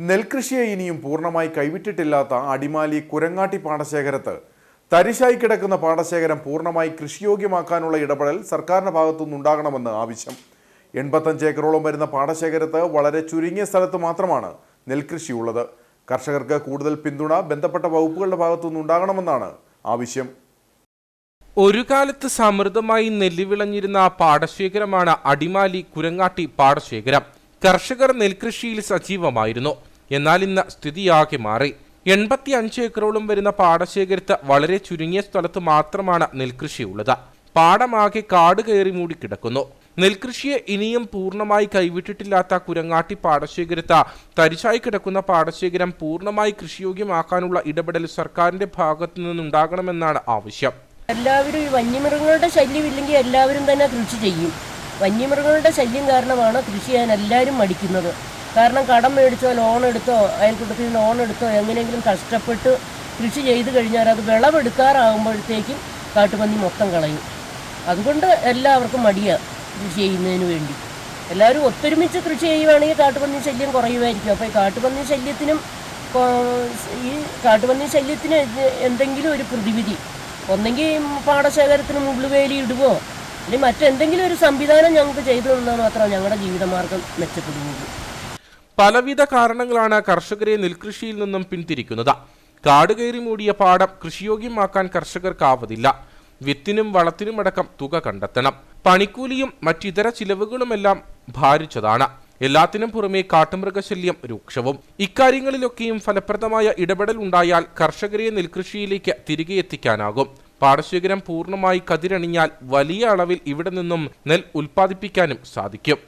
നെൽകൃഷിയെ ഇനിയും പൂർണമായി കൈവിട്ടിട്ടില്ലാത്ത അടിമാലി കുരങ്ങാട്ടി പാടശേഖരത്ത് തരിശായി കിടക്കുന്ന പാടശേഖരം പൂർണമായി കൃഷിയോഗ്യമാക്കാനുള്ള ഇടപെടൽ സർക്കാരിന്റെ ഭാഗത്തുനിന്നുണ്ടാകണമെന്ന് ആവശ്യം. എൺപത്തഞ്ച് ഏക്കറോളം വരുന്ന പാടശേഖരത്ത് വളരെ ചുരുങ്ങിയ സ്ഥലത്ത് മാത്രമാണ് നെൽകൃഷിയുള്ളത്. കർഷകർക്ക് കൂടുതൽ പിന്തുണ ബന്ധപ്പെട്ട വകുപ്പുകളുടെ ഭാഗത്തുനിന്നുണ്ടാകണമെന്നാണ് ആവശ്യം. ഒരു കാലത്ത് സമൃദ്ധമായി നെല്ല് വിളഞ്ഞിരുന്ന പാടശേഖരമാണ് അടിമാലി കുരങ്ങാട്ടി പാടശേഖരം. കർഷകർ നെൽകൃഷിയിൽ സജീവമായിരുന്നു. എന്നാൽ ഇന്ന് സ്ഥിതിയാകെ മാറി. എൺപത്തി അഞ്ച് ഏക്കറോളം വരുന്ന പാടശേഖരത്ത് വളരെ ചുരുങ്ങിയ സ്ഥലത്ത് മാത്രമാണ് നെൽകൃഷിയുള്ളത് പാടമാകെ കാട് കയറി മൂടി കിടക്കുന്നു. നെൽകൃഷിയെ ഇനിയും പൂർണമായി കൈവിട്ടിട്ടില്ലാത്ത കുരങ്ങാട്ടി പാടശേഖരത്ത് തരിശായി കിടക്കുന്ന പാടശേഖരം പൂർണമായി കൃഷിയോഗ്യമാക്കാനുള്ള ഇടപെടൽ സർക്കാരിന്റെ ഭാഗത്തു നിന്നുണ്ടാകണമെന്നാണ് ആവശ്യം. എല്ലാവരും ഈ വന്യമൃഗങ്ങളുടെ ശല്യം ഇല്ലെങ്കിൽ എല്ലാവരും തന്നെ കൃഷി ചെയ്യും. വന്യമൃഗങ്ങളുടെ ശല്യം കാരണമാണ് കൃഷി ചെയ്യാൻ എല്ലാവരും മടിക്കുന്നത്. കാരണം കടം മേടിച്ചോ ലോൺ എടുത്തോ അയൽക്കൂട്ടത്തിൽ ലോൺ എടുത്തോ എങ്ങനെയെങ്കിലും കഷ്ടപ്പെട്ട് കൃഷി ചെയ്ത് കഴിഞ്ഞാൽ അത് വിളവെടുക്കാറാകുമ്പോഴത്തേക്കും കാട്ടുപന്നി മൊത്തം കളയും. അതുകൊണ്ട് എല്ലാവർക്കും മടിയാണ് കൃഷി ചെയ്യുന്നതിന് വേണ്ടി. എല്ലാവരും ഒത്തൊരുമിച്ച് കൃഷി ചെയ്യുവാണെങ്കിൽ കാട്ടുപന്നി ശല്യം കുറയുമായിരിക്കും. അപ്പോൾ ഈ കാട്ടുപന്നി ശല്യത്തിനും ഈ കാട്ടുപന്നി ശല്യത്തിന് എന്തെങ്കിലും ഒരു പ്രതിവിധി. ഒന്നെങ്കിൽ പാടശേഖരത്തിന് മുള്ളുവേലി ഇടുവോ അല്ലെങ്കിൽ മറ്റെന്തെങ്കിലും ഒരു സംവിധാനം ഞങ്ങൾക്ക് ചെയ്തു തന്നാൽ മാത്രമാണ് ഞങ്ങളുടെ ജീവിതമാർഗം മെച്ചപ്പെടുന്നത് പലവിധ കാരണങ്ങളാണ് കർഷകരെ നെൽകൃഷിയിൽ നിന്നും പിന്തിരിക്കുന്നത് കാട് കയറി മൂടിയ പാടം കൃഷിയോഗ്യമാക്കാൻ കർഷകർക്കാവതില്ല. വിത്തിനും വളത്തിനുമടക്കം തുക കണ്ടെത്തണം. പണിക്കൂലിയും മറ്റിതര ചിലവുകളുമെല്ലാം ഭാരിച്ചതാണ്. എല്ലാത്തിനും പുറമെ കാട്ടുമൃഗശല്യം രൂക്ഷവും. ഇക്കാര്യങ്ങളിലൊക്കെയും ഫലപ്രദമായ ഇടപെടൽ ഉണ്ടായാൽ കർഷകരെ നെൽകൃഷിയിലേക്ക് തിരികെ എത്തിക്കാനാകും. പാടശേഖരം പൂർണമായി കതിരണിഞ്ഞാൽ വലിയ അളവിൽ ഇവിടെ നിന്നും നെൽ ഉൽപ്പാദിപ്പിക്കാനും സാധിക്കും.